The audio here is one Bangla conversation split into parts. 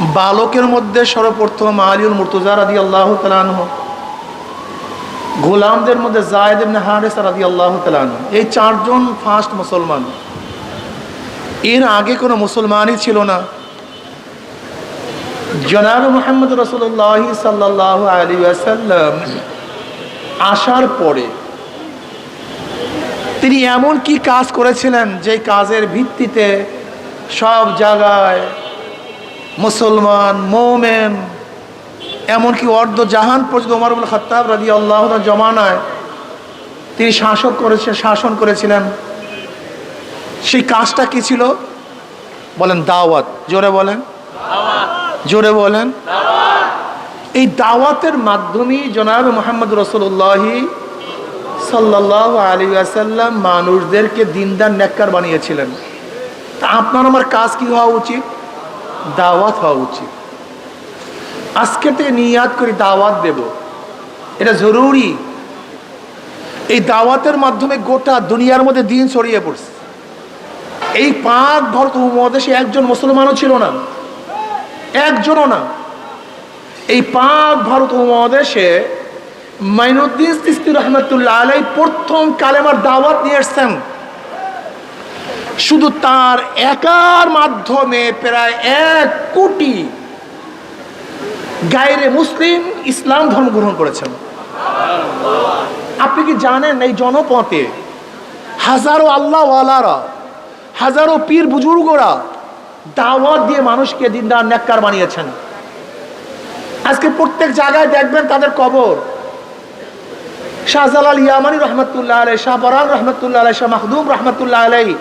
বালকের মধ্যে সর্বপ্রথম আলিউল মুর্তুজা রাদি আল্লাহ তালানহ গোলামদের মধ্যে জায়দ ইবনে হারেস রাদি আল্লাহ তালানহ এই চারজন ফার্স্ট মুসলমান। এর আগে কোনো মুসলমানই ছিল না। জনাব মোহাম্মদ রসুল্লাহ সাল্লাহ আলী আসাল্লাম আসার পরে তিনি এমন কি কাজ করেছিলেন যে কাজের ভিত্তিতে সব জায়গায় মুসলমান মোমেন এমনকি অর্ধ জাহান পর্যন্ত ওমরুল খত্তাব রাজি আল্লাহ জমানায় তিনি শাসক করেছে শাসন করেছিলেন। সেই কাজটা কি ছিল? বলেন দাওয়াত। জোরে বলেন। জোরে বলেন। এই দাওয়াতের মাধ্যমেই জনাব মোহাম্মদ রসুল্লাহি সাল্লাহ আলী আসাল্লাম মানুষদেরকে দিনদার নেককার বানিয়েছিলেন। তা আপনার আমার কাজ কি হওয়া উচিত? দাওয়াত হওয়া উচিত। আজকে থেকে নিয়াদ করি দাওয়াত দেব। এটা জরুরি। এই দাওয়াতের মাধ্যমে গোটা দুনিয়ার মধ্যে দিন ছড়িয়ে পড়ছে। এই পাক ভারত উপমহাদেশে একজন মুসলমানও ছিল না। একজনও না। এই পাক ভারত উপমহাদেশে মাইনুদ্দিন তিস্তি রহমতুল্লাহ আলাই প্রথম কালেমার দাওয়াত নিয়ে এসছেন। শুধু তার একার মাধ্যমে প্রায় এক কোটি গায়রে মুসলিম ইসলাম ধর্ম গ্রহণ করেছেন। আপনি কি জানেন এই জনপথে হাজারো আল্লাহওয়ালারা, হাজারো পীর বুজুর্গরা দাওয়াত দিয়ে মানুষকে দিনদার নেককার বানিয়েছেন। আজকে প্রত্যেক জায়গায় দেখবেন তাদের কবর। শাহজালাল ইয়ামানি রহমতুল্লাহ আলাই শাহ বরান রহমতুল্লাহ আলাই শাহ মাহদুম রহমতুল্লাহ আলাই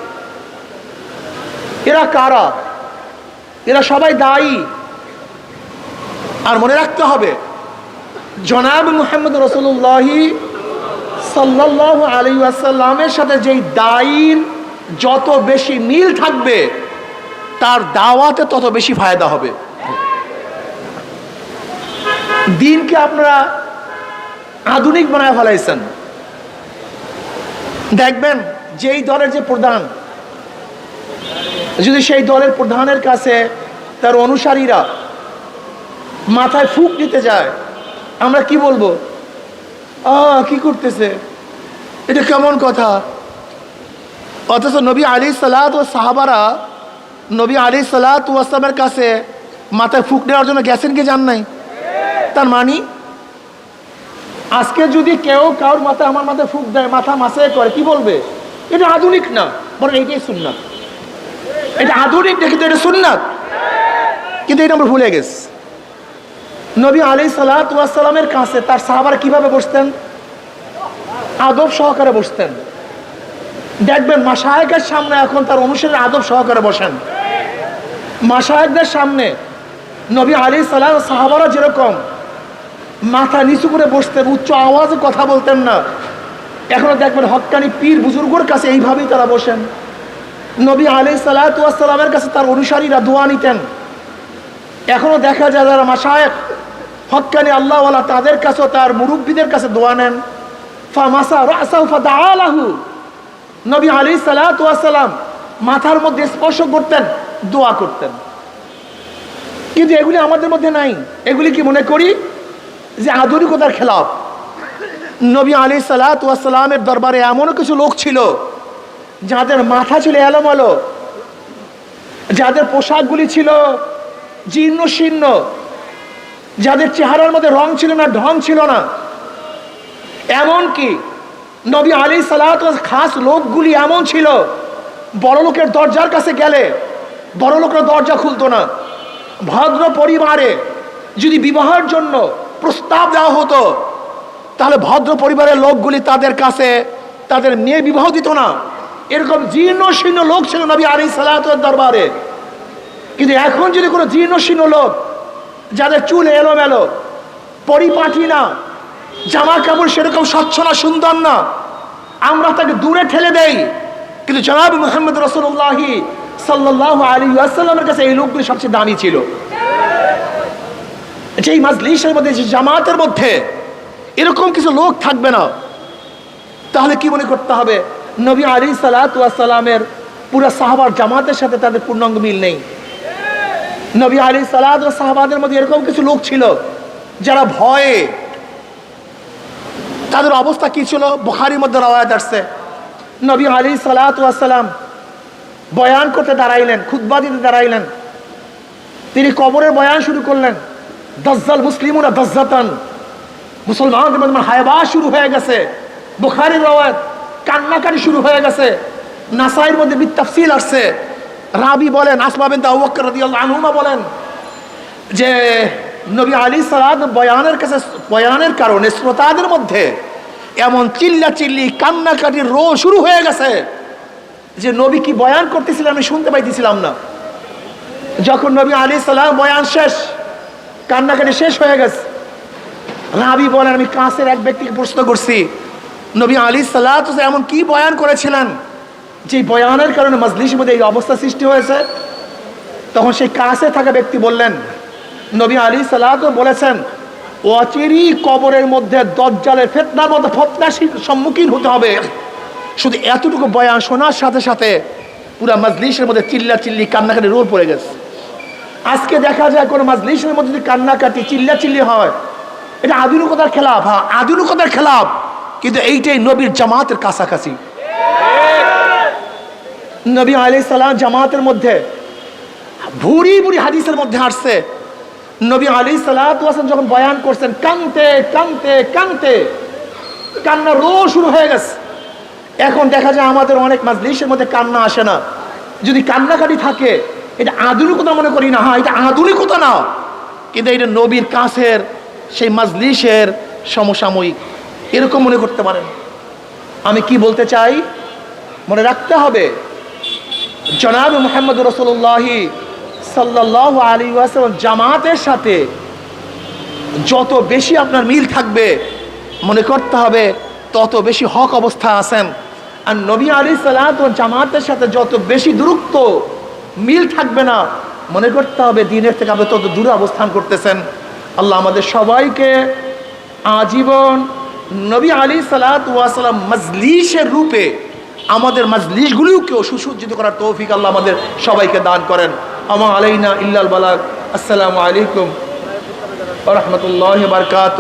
এরা কারা? এরা সবাই দায়ী। আর মনে রাখতে হবে, জনাব মুহাম্মদ রসুল্লাহি সাল্লাহ আলী আসাল্লামের সাথে যেই দায়ীর যত বেশি মিল থাকবে, তার দাওয়াতে তত বেশি ফায়দা হবে। দিনকে আপনারা আধুনিক বানায় ফেলাইছেন। দেখবেন, যেই দলের যে প্রধান যদি সেই দলের প্রধানের কাছে তার অনুসারীরা মাথায় ফুক দিতে যায়, আমরা কি বলব? কি করতেছে? এটা কেমন কথা? অথচ নবী আলী সালাত ও সাহাবারা নবী আলী সালাত ওয়াসলামের কাছে মাথায় ফুক নেওয়ার জন্য গেছেন কি যান নাই? তার মানি, আজকে যদি কেউ কারোর মাথায় আমার মাথায় ফুক দেয়, মাথা মাসে করে, কি বলবে? এটা আধুনিক না, বরং এইটাই সুন্নাত। এটা আধুনিক না, কিন্তু এটা সুন্নাত। কিন্তু এটা আমরা ভুলে গেছি। নবী আলী সালাতামের কাছে তার সাহাবার কীভাবে বসতেন? আদব সহকারে বসতেন। দেখবেন মাসায়কের সামনে এখন তার অনুসারে আদব সহকারে বসেন। মাসায়কদের সামনে নবী আলী সালাহ সাহাবারা যেরকম মাথা নিচু করে বসতেন, উচ্চ আওয়াজে কথা বলতেন না, এখনও দেখবেন হকানি পীর বুজুর্গর কাছে এইভাবেই তারা বসেন। নবী আলী সালাতামের কাছে তার অনুসারীরা দোয়া নিতেন। এখনও দেখা যায় যারা মাসায়ক হকানি আল্লাহওয়ালা তাদের কাছেও তার মুরব্বীদের কাছে দোয়া নেন। নবী আলী সালাতাম মাথার মধ্যে স্পর্শ করতেন, দোয়া করতেন। কিন্তু এগুলি আমাদের মধ্যে নাই। এগুলি কি মনে করি? যে আধুনিকতার খেলাফ। নবী আলী সালাতামের দরবারে এমনও কিছু লোক ছিল যাদের মাথা ছিল এলোমেলো, যাদের পোশাকগুলি ছিল জীর্ণ শীর্ণ, যাদের চেহারার মধ্যে রং ছিল না, ঢং ছিল না এমন কি নবী আলী সালাত খাস লোকগুলি এমন ছিল, বড় লোকের দরজার কাছে গেলে বড় লোকের দরজা খুলতো না। ভদ্র পরিবারে যদি বিবাহের জন্য প্রস্তাব দেওয়া হতো, তাহলে ভদ্র পরিবারের লোকগুলি তাদের কাছে তাদের মেয়ে বিবাহ দিত না। এরকম জীর্ণ শীর্ণ লোক ছিল নবী আলী সালাতের দরবারে। কিন্তু এখন যদি কোনো জীর্ণ শীর্ণ লোক, যাদের চুল এলোমেলো, পরিপাটি না, জামা কাপড় সেরকম স্বচ্ছ না, সুন্দর না, আমরা তাকে দূরে ঠেলে দেই। কিন্তু জনাব মোহাম্মদ রসুল্লাহি সাল্লাহ আলী আসাল্লামের কাছে এই লোকগুলি সবচেয়ে দামি ছিল। যেই মাজলিসের মধ্যে, যে জামাতের মধ্যে এরকম কিছু লোক থাকবে না, তাহলে কি মনে করতে হবে? নবী আলী সালাতামের পুরো সাহাবার জামাতের সাথে তাদের পূর্ণাঙ্গ মিল নেই। নবী আলী সালাদ ও সাহাবাদের মধ্যে এরকম কিছু লোক ছিল যারা ভয়ে তাদের অবস্থা কি ছিল? বুখারির মধ্যে রওয়ায়াত আসছে। নবী আলী সালাতাম বয়ান করতে দাঁড়াইলেন খুদ্া দিতে দাঁড়াইলেন। তিনি কবরের বয়ান শুরু করলেন। দজ্জাল মুসলিমরা দজ্জাতান। মুসলমানদের মধ্যে হায়বা শুরু হয়ে গেছে। বুখারির রওয়ায়াত কান্নাকাটি শুরু হয়ে গেছে। নাসাইয়ের মধ্যে বিত্তাফসিল আসছে। রাবি বলেন, আসমা বিন আবুবকর রাদিয়াল্লাহু আনহুমা বলেন যে, নবী আলী সালাদ বয়ানের কাছে, বয়ানের কারণে শ্রোতাদের মধ্যে এমন চিল্লা চিল্লি কান্নাকাটির রো শুরু হয়ে গেছে যে, নবী কি বয়ান করতেছিলেন আমি শুনতে পাইতেছিলাম না। যখন নবী আলী সালাম বয়ান শেষ, কান্নাকাটি শেষ হয়ে গেছে। রাবি বলেন, আমি কাছের এক ব্যক্তিকে প্রশ্ন করছি নবী আলী সাল্লাহ এমন কি বয়ান করেছিলেন? যে বয়ানের কারণে মজলিসের মধ্যে এই অবস্থা সৃষ্টি হয়েছে? তখন সেই কাছে থাকা ব্যক্তি বললেন, নবী আলী সাল্লাহ বলেছেন, অচেরি কবরের মধ্যে দজ্জালের ফেতনার মধ্যে ফতনার সম্মুখীন হতে হবে। শুধু এতটুকু বয়ান শোনার সাথে সাথে পুরা মজলিসের মধ্যে চিল্লা চিল্লি কান্নাকাটি রোল পড়ে গেছে। আজকে দেখা যায় কোনো মজলিসের মধ্যে যদি কান্নাকাটি চিল্লা চিল্লি হয়, এটা আধুনিকতার খেলাফ হ্যাঁ আধুনিকতার খেলাফ। কিন্তু এইটাই নবীর জামাতের কাছাকাছি। নবী আলি সালাম জামাতের মধ্যে, ভুরি ভুরি হাদিসের মধ্যে আসছে। নবী আলী সালাম যখন বয়ান করছেন, কানতে কানতে কানতে, কান্না রো শুরু হয়ে গেছে। এখন দেখা যায় আমাদের অনেক মাজলিসের মধ্যে কান্না আসে না। যদি কান্নাকাটি থাকে, এটা আধুনিকতা মনে করি না হ্যাঁ এটা আধুনিকতা না। কিন্তু এটা নবীর কাছের, সেই মাজলিসের সমসাময়িক এরকম মনে করতে পারেন। আমি কি বলতে চাই? মনে রাখতে হবে, জনাব মোহাম্মদ রসুল্লাহি সাল্লাহ আলী ওয়াসাল জামাতের সাথে যত বেশি আপনার মিল থাকবে, মনে করতে হবে তত বেশি হক অবস্থা আছেন। আর নবী আলী সালাত ও জামাতের সাথে যত বেশি দূরত্ব, মিল থাকবে না, মনে করতে হবে দিনের থেকে আপনি তত দূরে অবস্থান করতেছেন। আল্লাহ আমাদের সবাইকে আজীবন নবী আলী সালাত ওয়াসালাম মজলিসের রূপে আমাদের মজলিশগুলিকেও সুসজ্জিত করার তৌফিক আল্লাহ আমাদের সবাইকে দান করেন। আমা আলাইনা ইল্লাল বালাক আসসালামু আলাইকুম। রহমতুল্লাহ বারকাত